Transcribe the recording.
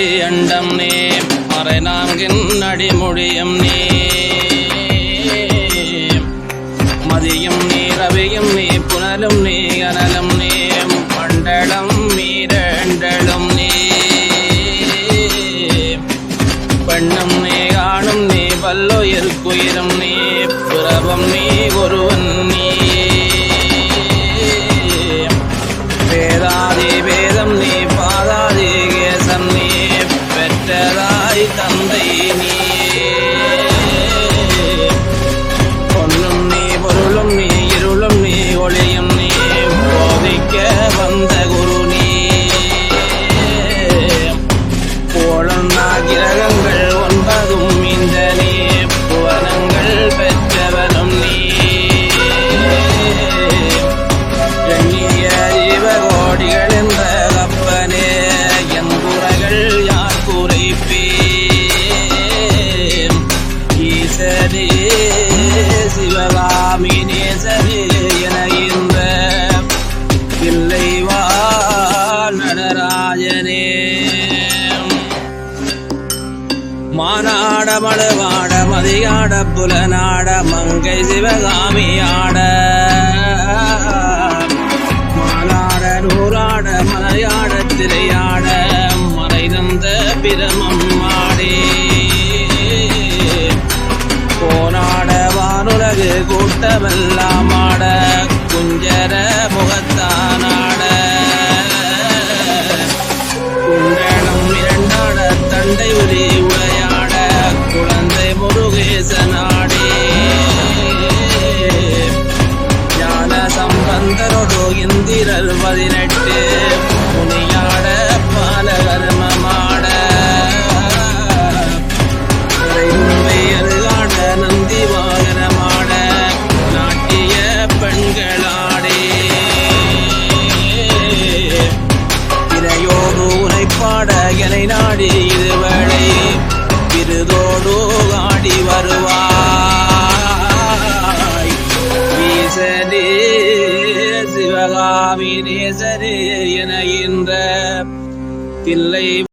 ஆதி அண்டம் நீ மறை நான்கின் அடிமொழியும் நீ. மதியும் நீ ரவியும் நீ புனலும் நீ அனலும் நீ மண்டலம் மீரண்டலும் நீ. பெண்ணும் நீ காணும் நீ பல்லுயிர்க்குயிரும் நீ பிரபம் நீ ஒருவன் நீ. ஈசரே சிவகாமி நேசரே என இந்த பிள்ளைவா நடராஜனே. மானாட மழுவாட மதியாட புலநாட மங்கை சிவகாமியாட கூட்டமெல்லாம் ஆட குஞ்சர முகத்தானாட குண்டனம் இரண்டாட தண்டை உரி உளையாட குழந்தை முருகேசனாடே ஞான சிவகாமி நேசரே என இந்த தில்லை